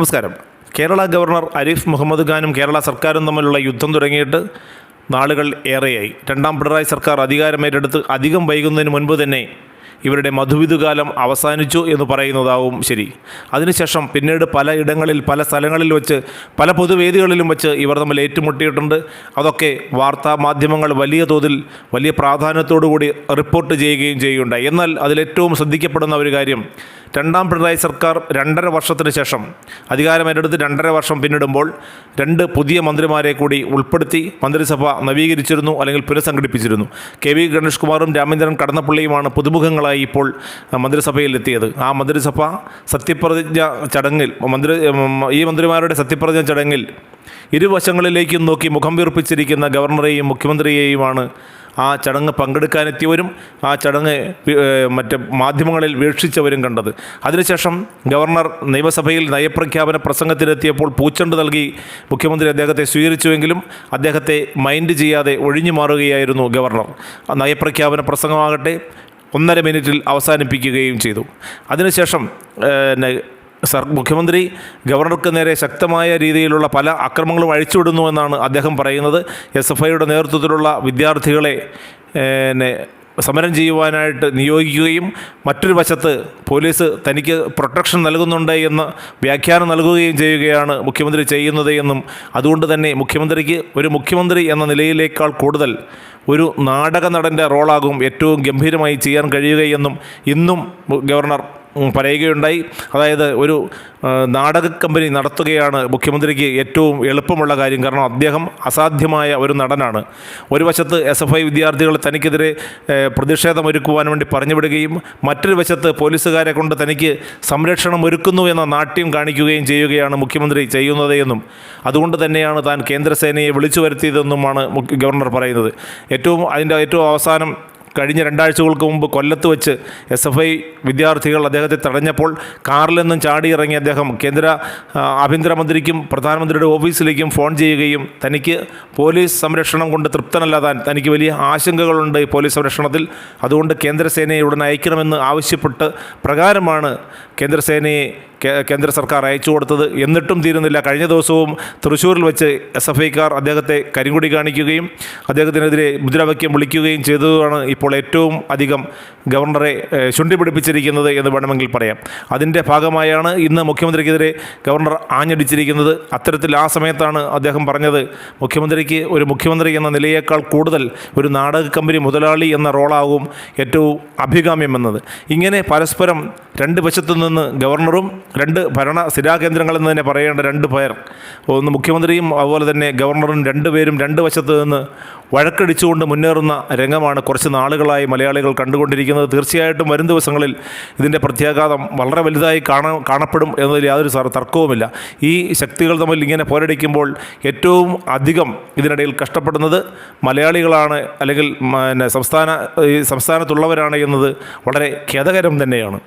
നമസ്കാരം. കേരള ഗവർണർ അരീഫ് മുഹമ്മദ് ഖാനും കേരള സർക്കാരും തമ്മിലുള്ള യുദ്ധം തുടങ്ങിയിട്ട് നാളുകൾ ഏറെയായി. രണ്ടാം പിണറായി സർക്കാർ അധികാരമേറ്റെടുത്ത് അധികം വൈകുന്നതിന് മുൻപ് തന്നെ ഇവരുടെ മധുവിധുകാലം അവസാനിച്ചു എന്ന് പറയുന്നതാവും ശരി. അതിനുശേഷം പിന്നീട് പല ഇടങ്ങളിൽ പല സ്ഥലങ്ങളിൽ വെച്ച് പല പൊതുവേദികളിലും വെച്ച് ഇവർ തമ്മിൽ ഏറ്റുമുട്ടിയിട്ടുണ്ട്. അതൊക്കെ വാർത്താ മാധ്യമങ്ങൾ വലിയ തോതിൽ വലിയ പ്രാധാന്യത്തോടു കൂടി റിപ്പോർട്ട് ചെയ്യുകയും ചെയ്യുകയുണ്ടായി. എന്നാൽ അതിലേറ്റവും ശ്രദ്ധിക്കപ്പെടുന്ന ഒരു കാര്യം രണ്ടാം പിണറായി സർക്കാർ രണ്ടര വർഷത്തിന് ശേഷം അധികാരമേറ്റെടുത്ത് രണ്ടര വർഷം പിന്നിടുമ്പോൾ രണ്ട് പുതിയ മന്ത്രിമാരെ കൂടി ഉൾപ്പെടുത്തി മന്ത്രിസഭ നവീകരിച്ചിരുന്നു അല്ലെങ്കിൽ പുനഃസംഘടിപ്പിച്ചിരുന്നു. കെ വി ഗണേഷ് കുമാറും രാമേന്ദ്രൻ കടന്നപ്പള്ളിയുമാണ് പുതുമുഖങ്ങളായി ഇപ്പോൾ മന്ത്രിസഭയിൽ എത്തിയത്. ആ മന്ത്രിസഭ സത്യപ്രതിജ്ഞ ചടങ്ങിൽ മന്ത്രി ഈ മന്ത്രിമാരുടെ സത്യപ്രതിജ്ഞ ചടങ്ങിൽ ഇരുവശങ്ങളിലേക്കും നോക്കി മുഖം വീർപ്പിച്ചിരിക്കുന്ന ഗവർണറെയും മുഖ്യമന്ത്രിയെയുമാണ് ആ ചടങ്ങ് പങ്കെടുക്കാനെത്തിയവരും ആ ചടങ്ങ് മറ്റ് മാധ്യമങ്ങളിൽ വീക്ഷിച്ചവരും കണ്ടത്. അതിനുശേഷം ഗവർണർ നിയമസഭയിൽ നയപ്രഖ്യാപന പ്രസംഗത്തിലെത്തിയപ്പോൾ പൂച്ചണ്ട് നൽകി മുഖ്യമന്ത്രി അദ്ദേഹത്തെ സ്വീകരിച്ചുവെങ്കിലും അദ്ദേഹത്തെ മൈൻഡ് ചെയ്യാതെ ഒഴിഞ്ഞു മാറുകയായിരുന്നു ഗവർണർ. നയപ്രഖ്യാപന പ്രസംഗമാകട്ടെ ഒന്നര മിനിറ്റിൽ അവസാനിപ്പിക്കുകയും ചെയ്തു. അതിനുശേഷം സർ മുഖ്യമന്ത്രി ഗവർണർക്ക് നേരെ ശക്തമായ രീതിയിലുള്ള പല അക്രമങ്ങളും അഴിച്ചുവിടുന്നുവെന്നാണ് അദ്ദേഹം പറയുന്നത്. എസ് എഫ് ഐയുടെ നേതൃത്വത്തിലുള്ള വിദ്യാർത്ഥികളെ സമരം ചെയ്യുവാനായിട്ട് നിയോഗിക്കുകയും മറ്റൊരു വശത്ത് പോലീസ് തനിക്ക് പ്രൊട്ടക്ഷൻ നൽകുന്നുണ്ട് എന്ന് വ്യാഖ്യാനം നൽകുകയും ചെയ്യുകയാണ് മുഖ്യമന്ത്രി ചെയ്യുന്നത് എന്നും അതുകൊണ്ട് തന്നെ മുഖ്യമന്ത്രിക്ക് ഒരു മുഖ്യമന്ത്രി എന്ന നിലയിലേക്കാൾ കൂടുതൽ ഒരു നാടക നടന്റെ റോളാകും ഏറ്റവും ഗംഭീരമായി ചെയ്യാൻ കഴിയുകയെന്നും ഇന്നും ഗവർണർ പറയുകയുണ്ടായി. അതായത് ഒരു നാടക കമ്പനി നടത്തുകയാണ് മുഖ്യമന്ത്രിക്ക് ഏറ്റവും എളുപ്പമുള്ള കാര്യം. കാരണം അദ്ദേഹം അസാധ്യമായ ഒരു നടനാണ്. ഒരു വശത്ത് എസ് എഫ് ഐ വിദ്യാർത്ഥികൾ തനിക്കെതിരെ പ്രതിഷേധം ഒരുക്കുവാൻ വേണ്ടി പറഞ്ഞു വിടുകയും മറ്റൊരു വശത്ത് പോലീസുകാരെ കൊണ്ട് തനിക്ക് സംരക്ഷണം ഒരുക്കുന്നു എന്ന നാട്യം കാണിക്കുകയും ചെയ്യുകയാണ് മുഖ്യമന്ത്രി ചെയ്യുന്നത് എന്നും. അതുകൊണ്ട് തന്നെയാണ് താൻ കേന്ദ്രസേനയെ വിളിച്ചു വരുത്തിയതെന്നുമാണ് ഗവർണർ പറയുന്നത്. ഏറ്റവും അതിന്റെ ഏറ്റവും അവസാനം കഴിഞ്ഞ രണ്ടാഴ്ചകൾക്ക് മുമ്പ് കൊല്ലത്ത് വെച്ച് എസ് എഫ് ഐ വിദ്യാർത്ഥികൾ അദ്ദേഹത്തെ തടഞ്ഞപ്പോൾ കാറിൽ നിന്നും ചാടിയിറങ്ങിയ അദ്ദേഹം കേന്ദ്ര ആഭ്യന്തരമന്ത്രിക്കും പ്രധാനമന്ത്രിയുടെ ഓഫീസിലേക്കും ഫോൺ ചെയ്യുകയും തനിക്ക് പോലീസ് സംരക്ഷണം കൊണ്ട് തൃപ്തനല്ല താൻ തനിക്ക് വലിയ ആശങ്കകളുണ്ട് ഈ പോലീസ് സംരക്ഷണത്തിൽ. അതുകൊണ്ട് കേന്ദ്രസേനയെ ഉടൻ അയക്കണമെന്ന് ആവശ്യപ്പെട്ട് പ്രകാരമാണ് കേന്ദ്രസേനയെ കേന്ദ്ര സർക്കാർ അയച്ചു കൊടുത്തത് എന്നിട്ടും തീരുന്നില്ല. കഴിഞ്ഞ ദിവസവും തൃശ്ശൂരിൽ വെച്ച് എസ് എഫ് ഐക്കാർ അദ്ദേഹത്തെ കരിങ്കുടി കാണിക്കുകയും അദ്ദേഹത്തിനെതിരെ മുദ്രാവാക്യം വിളിക്കുകയും ചെയ്തതുമാണ് ഇപ്പോൾ ഏറ്റവും അധികം ഗവർണറെ ചുണ്ടി പിടിപ്പിച്ചിരിക്കുന്നത് എന്ന് വേണമെങ്കിൽ പറയാം. അതിന്റെ ഭാഗമായാണ് ഇന്ന് മുഖ്യമന്ത്രിക്കെതിരെ ഗവർണർ ആഞ്ഞടിച്ചിരിക്കുന്നത്. അത്തരത്തിൽ ആ സമയത്താണ് അദ്ദേഹം പറഞ്ഞത് മുഖ്യമന്ത്രിക്ക് ഒരു മുഖ്യമന്ത്രി എന്ന നിലയേക്കാൾ കൂടുതൽ ഒരു നാടക കമ്പനി മുതലാളി എന്ന റോളാകും ഏറ്റവും അഭികാമ്യമെന്നത് ഇങ്ങനെ പരസ്പരം രണ്ട് വശത്തു നിന്ന് ഗവർണറും രണ്ട് ഭരണ സ്ഥിരാകേന്ദ്രങ്ങളെന്ന് തന്നെ പറയേണ്ട രണ്ട് പേർ. ഒന്ന് മുഖ്യമന്ത്രിയും അതുപോലെ തന്നെ ഗവർണറും രണ്ടുപേരും രണ്ട് വശത്ത് നിന്ന് വഴക്കടിച്ചുകൊണ്ട് മുന്നേറുന്ന രംഗമാണ് കുറച്ച് നാളുകളായി മലയാളികൾ കണ്ടുകൊണ്ടിരിക്കുന്നത്. തീർച്ചയായിട്ടും വരും ദിവസങ്ങളിൽ ഇതിന്റെ പ്രത്യാഘാതം വളരെ വലുതായി കാണാ കാണപ്പെടും എന്നതിൽ യാതൊരു തർക്കവുമില്ല. ഈ ശക്തികൾ തമ്മിൽ ഇങ്ങനെ പോരടിക്കുമ്പോൾ ഏറ്റവും അധികം ഇതിനിടയിൽ കഷ്ടപ്പെടുന്നത് മലയാളികളാണ് അല്ലെങ്കിൽ പിന്നെ സംസ്ഥാന സംസ്ഥാനത്തുള്ളവരാണ് എന്നത് വളരെ ഖേദകരം തന്നെയാണ്.